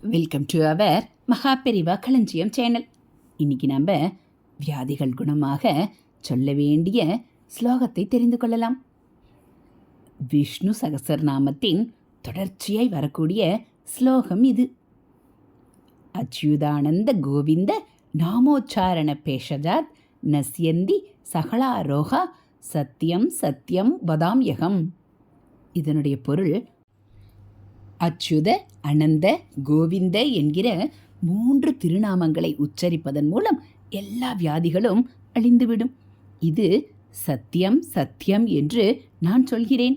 Welcome to our Maha Periyava களஞ்சியம் channel இன்னைக்கு நம்ம வியாதிகள் குணமாக சொல்ல வேண்டிய ஸ்லோகத்தை தெரிந்து கொள்ளலாம். விஷ்ணு சகசரநாமத்தின் தொடர்ச்சியாய் வரக்கூடிய ஸ்லோகம் இது. அச்சுதானந்த கோவிந்த நாமோச்சாரண பேஷஜாத் நஸ்யந்தி சகலாரோகா சத்தியம் சத்தியம் வதாம்யகம். இதனுடைய பொருள் அச்சுத அனந்த கோவிந்த என்கிற மூன்று திருநாமங்களை உச்சரிப்பதன் மூலம் எல்லா வியாதிகளும் அழிந்துவிடும். இது சத்தியம் சத்தியம் என்று நான் சொல்கிறேன்.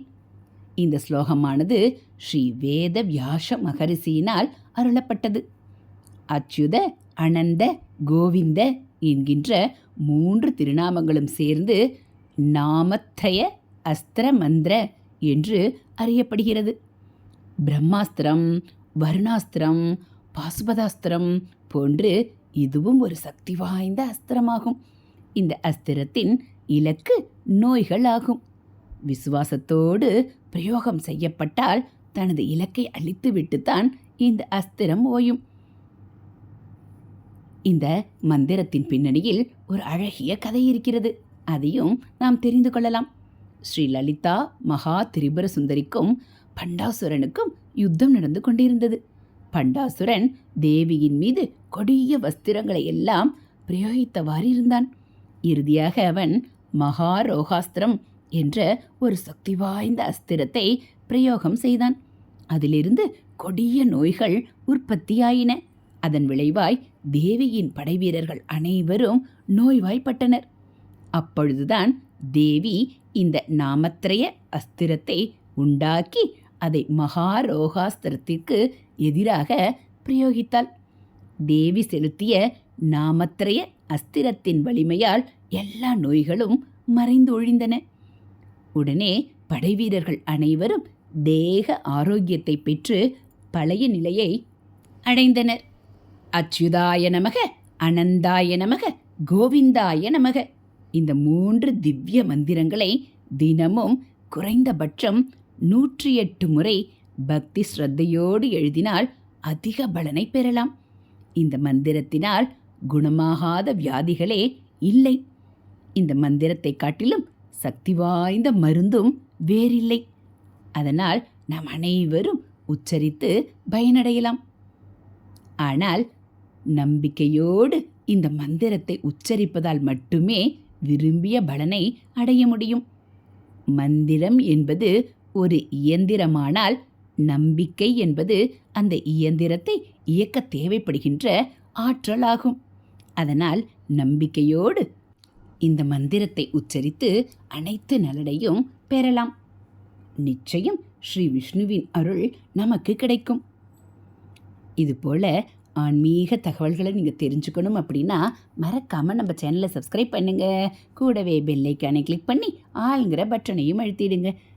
இந்த ஸ்லோகமானது ஸ்ரீ வேத வியாச மகரிஷியினால் அருளப்பட்டது. அச்சுத அனந்த கோவிந்த என்கின்ற மூன்று திருநாமங்களும் சேர்ந்து நாமத்தய அஸ்திர மந்திர என்று அறியப்படுகிறது. பிரம்மாஸ்திரம் வருணாஸ்திரம் பாசுபதாஸ்திரம் போன்று இதுவும் ஒரு சக்தி வாய்ந்த அஸ்திரமாகும். இந்த அஸ்திரத்தின் இலக்கு நோய்கள் ஆகும் விசுவாசத்தோடு பிரயோகம் செய்யப்பட்டால் தனது இலக்கை அழித்துவிட்டுத்தான் இந்த அஸ்திரம் ஓயும். இந்த மந்திரத்தின் பின்னணியில் ஒரு அழகிய கதை இருக்கிறது. அதையும் நாம் தெரிந்து கொள்ளலாம். ஸ்ரீ லலிதா மகா திரிபுர சுந்தரிக்கும் பண்டாசுரனுக்கும் யுத்தம் நடந்து கொண்டிருந்தது. பண்டாசுரன் தேவியின் மீது கொடிய வஸ்திரங்களை எல்லாம் பிரயோகித்தவாறு இருந்தான். இறுதியாக அவன் மகாரோகாஸ்திரம் என்ற ஒரு சக்தி வாய்ந்த அஸ்திரத்தை பிரயோகம் செய்தான். அதிலிருந்து கொடிய நோய்கள் உற்பத்தியாயின. அதன் விளைவாய் தேவியின் படைவீரர்கள் அனைவரும் நோய்வாய்ப்பட்டனர். அப்பொழுதுதான் தேவி இந்த நாமத்திரைய அஸ்திரத்தை உண்டாக்கி அதை மகாரோகாஸ்திரத்திற்கு எதிராக பிரயோகித்தாள். தேவி செலுத்திய நாமத்திரைய அஸ்திரத்தின் வலிமையால் எல்லா நோய்களும் மறைந்து ஒழிந்தன. உடனே படைவீரர்கள் அனைவரும் தேக ஆரோக்கியத்தை பெற்று பழைய நிலையை அடைந்தனர். அச்சுதாய நமக அனந்தாய நமக கோவிந்தாய நமக. இந்த மூன்று திவ்ய மந்திரங்களை தினமும் குறைந்தபட்சம் நூற்றி எட்டு முறை பக்தி ஸ்ரத்தையோடு எழுதினால் அதிக பலனை பெறலாம். இந்த மந்திரத்தினால் குணமாகாத வியாதிகளே இல்லை. இந்த மந்திரத்தை காட்டிலும் சக்தி வாய்ந்த மருந்தும் வேறில்லை. அதனால் நாம் அனைவரும் உச்சரித்து பயனடையலாம். ஆனால் நம்பிக்கையோடு இந்த மந்திரத்தை உச்சரிப்பதால் மட்டுமே விரும்பிய பலனை அடைய முடியும். மந்திரம் என்பது ஒரு இயந்திரமானால் நம்பிக்கை என்பது அந்த இயந்திரத்தை இயக்க தேவைப்படுகின்ற ஆற்றலாகும். அதனால் நம்பிக்கையோடு இந்த மந்திரத்தை உச்சரித்து அனைத்து நலனையும் பெறலாம். நிச்சயம் ஸ்ரீ விஷ்ணுவின் அருள் நமக்கு கிடைக்கும். இதுபோல ஆன்மீக தகவல்களை நீங்கள் தெரிஞ்சுக்கணும் அப்படின்னா மறக்காமல் நம்ம சேனலை சப்ஸ்கிரைப் பண்ணுங்கள் கூடவே பெல்லைக்கானை கிளிக் பண்ணி ஆளுங்கிற பட்டனையும் அழுத்திடுங்க.